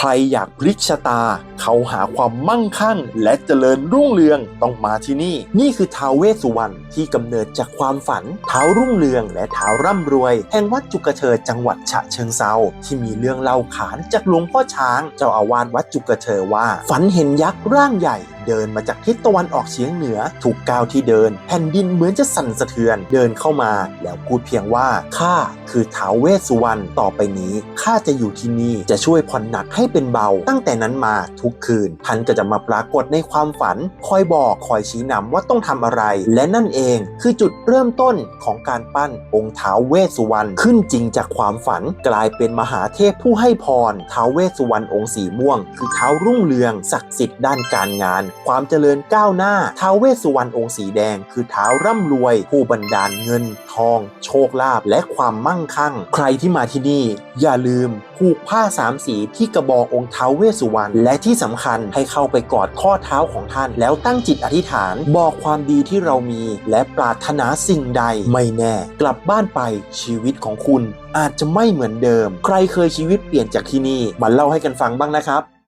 ใครอยากพลิกชะตา เขาหาความมั่งคั่ง และเจริญรุ่งเรืองต้องมาที่นี่ นี่คือท้าวเวสสุวรรณที่กำเนิดจากความฝันเท้าวรุ่งเรืองและเท้าวร่ำรวย แห่งวัดจุกเชอจังหวัดฉะเชิงเซาที่มีเรื่องเล่าขานจากหลวงพ่อช้าง เจ้าอาวาสวัดจุกเชอว่า ฝันเห็นยักษ์ร่างใหญ่ เดินมาจากทิศตะวันออกเฉียงเหนือ ถูกก้าวที่เดิน แผ่นดินเหมือนจะสั่นสะเทือน เดินเข้ามา แล้วพูดเพียงว่าข้าคือท้าวเวสสุวรรณต่อไปนี้ข้าจะอยู่ที่นี่จะช่วยผ่อนหนักให้เป็นเบา ตั้งแต่นั้นมาทุกคืนท่านก็จะมาปรากฏในความฝัน คอยบอกคอยชี้นำว่าต้องทำอะไร และนั่นเองคือจุดเริ่มต้นของการปั้นองค์ท้าวเวสสุวรรณขึ้นจริงจากความฝันกลายเป็นมหาเทพผู้ให้พรท้าวเวสสุวรรณองค์สีม่วง คือท้าวรุ่งเรืองศักดิ์สิทธิ์ด้านการงานความเจริญก้าวหน้า ท้าวเวสสุวรรณองค์สีแดง คือเท้าร่ำรวย ผู้บันดาลเงิน ทอง โชคลาภและความมั่งคั่ง ใครที่มาที่นี่ อย่าลืมผูกผ้าสามสีที่กระบอกองค์ท้าวเวสสุวรรณและที่สำคัญให้เข้าไปกอดข้อเท้าของท่าน แล้วตั้งจิตอธิษฐาน บอกความดีที่เรามี และปรารถนาสิ่งใดไม่แน่ กลับบ้านไปชีวิตของคุณ อาจจะไม่เหมือนเดิม ใครเคยชีวิตเปลี่ยนจากที่นี่มาเล่าให้กันฟังบ้างนะครับ